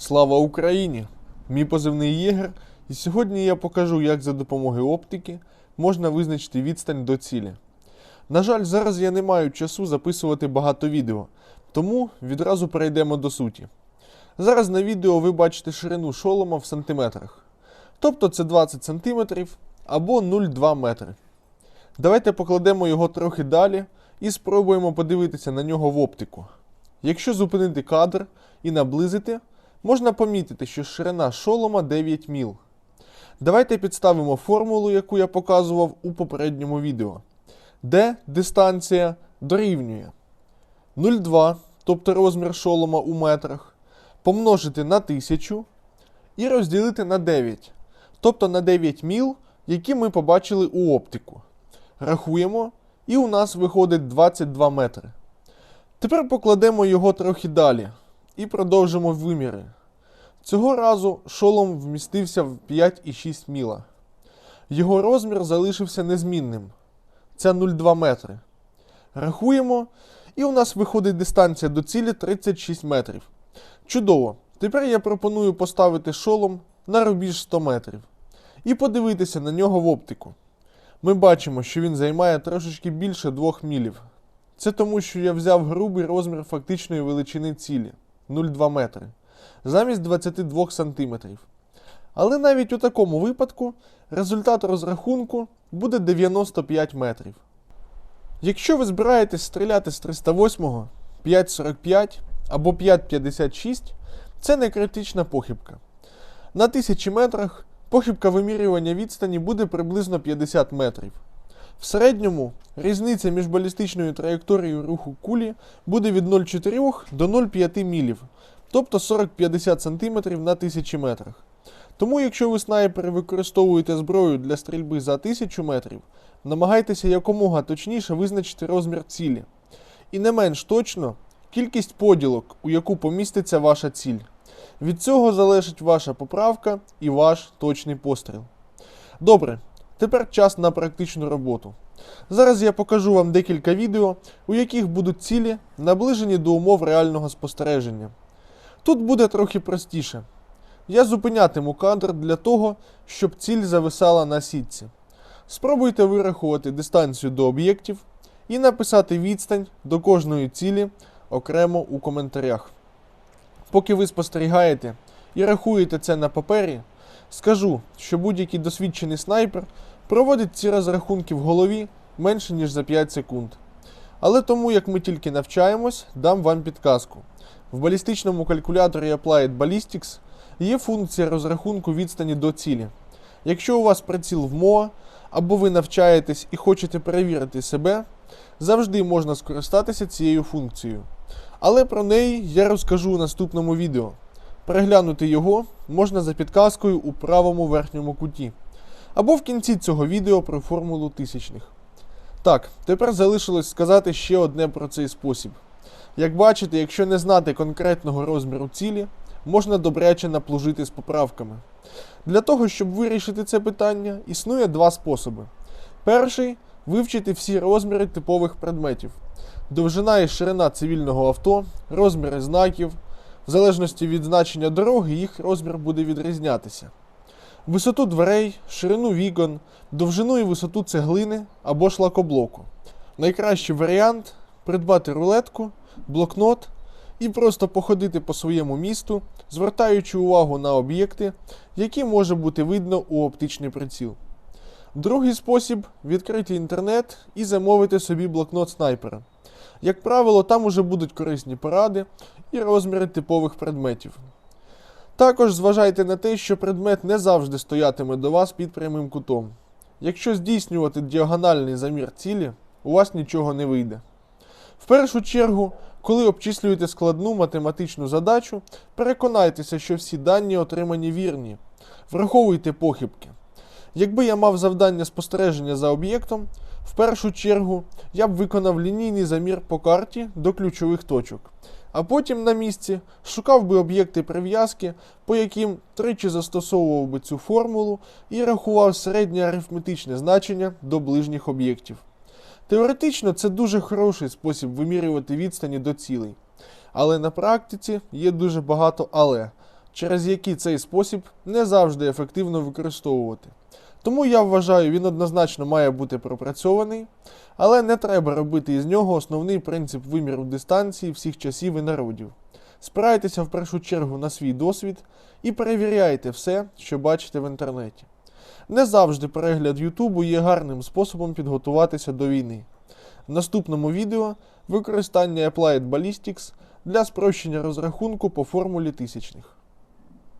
Слава Україні! Мій позивний Єгер, і сьогодні я покажу, як за допомогою оптики можна визначити відстань до цілі. На жаль, зараз я не маю часу записувати багато відео, тому відразу перейдемо до суті. Зараз на відео ви бачите ширину шолома в сантиметрах. Тобто це 20 см або 0,2 метри. Давайте покладемо його трохи далі і спробуємо подивитися на нього в оптику. Якщо зупинити кадр і наблизити, можна помітити, що ширина шолома 9 міл. Давайте підставимо формулу, яку я показував у попередньому відео, де дистанція дорівнює 0,2, тобто розмір шолома у метрах, помножити на 1000 і розділити на 9, тобто на 9 міл, які ми побачили у оптику. Рахуємо, і у нас виходить 22 метри. Тепер покладемо його трохи далі і продовжимо виміри. Цього разу шолом вмістився в 5,6 міла. Його розмір залишився незмінним. Це 0,2 метри. Рахуємо, і у нас виходить дистанція до цілі 36 метрів. Чудово! Тепер я пропоную поставити шолом на рубіж 100 метрів і подивитися на нього в оптику. Ми бачимо, що він займає трошечки більше 2 мілів. Це тому, що я взяв грубий розмір фактичної величини цілі 0,2 метри замість 22 см. Але навіть у такому випадку результат розрахунку буде 95 метрів. Якщо ви збираєтесь стріляти з 308, 5,45 або 5,56, це не критична похибка. На 1000 метрах похибка вимірювання відстані буде приблизно 50 метрів. В середньому різниця між балістичною траєкторією руху кулі буде від 0,4 до 0,5 мілів, тобто 40-50 см на 1000 метрах. Тому, якщо ви снайпери використовуєте зброю для стрільби за 1000 метрів, намагайтеся якомога точніше визначити розмір цілі. І не менш точно кількість поділок, у яку поміститься ваша ціль. Від цього залежить ваша поправка і ваш точний постріл. Добре, тепер час на практичну роботу. Зараз я покажу вам декілька відео, у яких будуть цілі наближені до умов реального спостереження. Тут буде трохи простіше. Я зупинятиму кадр для того, щоб ціль зависала на сітці. Спробуйте вирахувати дистанцію до об'єктів і написати відстань до кожної цілі окремо у коментарях. Поки ви спостерігаєте і рахуєте це на папері, скажу, що будь-який досвідчений снайпер проводить ці розрахунки в голові менше ніж за 5 секунд. Але тому, як ми тільки навчаємось, дам вам підказку. В балістичному калькуляторі Applied Ballistics є функція розрахунку відстані до цілі. Якщо у вас приціл в МОА, або ви навчаєтесь і хочете перевірити себе, завжди можна скористатися цією функцією. Але про неї я розкажу у наступному відео. Переглянути його можна за підказкою у правому верхньому куті. Або в кінці цього відео про формулу тисячних. Так, тепер залишилось сказати ще одне про цей спосіб. Як бачите, якщо не знати конкретного розміру цілі, можна добряче наплужити з поправками. Для того, щоб вирішити це питання, існує два способи. Перший вивчити всі розміри типових предметів, довжина і ширина цивільного авто, розміри знаків. В залежності від значення дороги, їх розмір буде відрізнятися. Висоту дверей, ширину вікон, довжину і висоту цеглини або ж лакоблоку. Найкращий варіант придбати рулетку, блокнот і просто походити по своєму місту, звертаючи увагу на об'єкти, які може бути видно у оптичний приціл. Другий спосіб відкрити інтернет і замовити собі блокнот снайпера. Як правило, там уже будуть корисні поради і розміри типових предметів. Також зважайте на те, що предмет не завжди стоятиме до вас під прямим кутом. Якщо здійснювати діагональний замір цілі, у вас нічого не вийде. В першу чергу, коли обчислюєте складну математичну задачу, переконайтеся, що всі дані отримані вірні. Враховуйте похибки. Якби я мав завдання спостереження за об'єктом, в першу чергу я б виконав лінійний замір по карті до ключових точок, а потім на місці шукав би об'єкти прив'язки, по яким тричі застосовував би цю формулу і рахував середнє арифметичне значення до ближніх об'єктів. Теоретично це дуже хороший спосіб вимірювати відстані до цілей. Але на практиці є дуже багато але. через які цей спосіб не завжди ефективно використовувати. Тому я вважаю, він однозначно має бути пропрацьований, але не треба робити із нього основний принцип виміру дистанції всіх часів і народів. Спирайтеся в першу чергу на свій досвід і перевіряйте все, що бачите в інтернеті. Не завжди перегляд Ютубу є гарним способом підготуватися до війни. В наступному відео використання Applied Ballistics для спрощення розрахунку по формулі тисячних.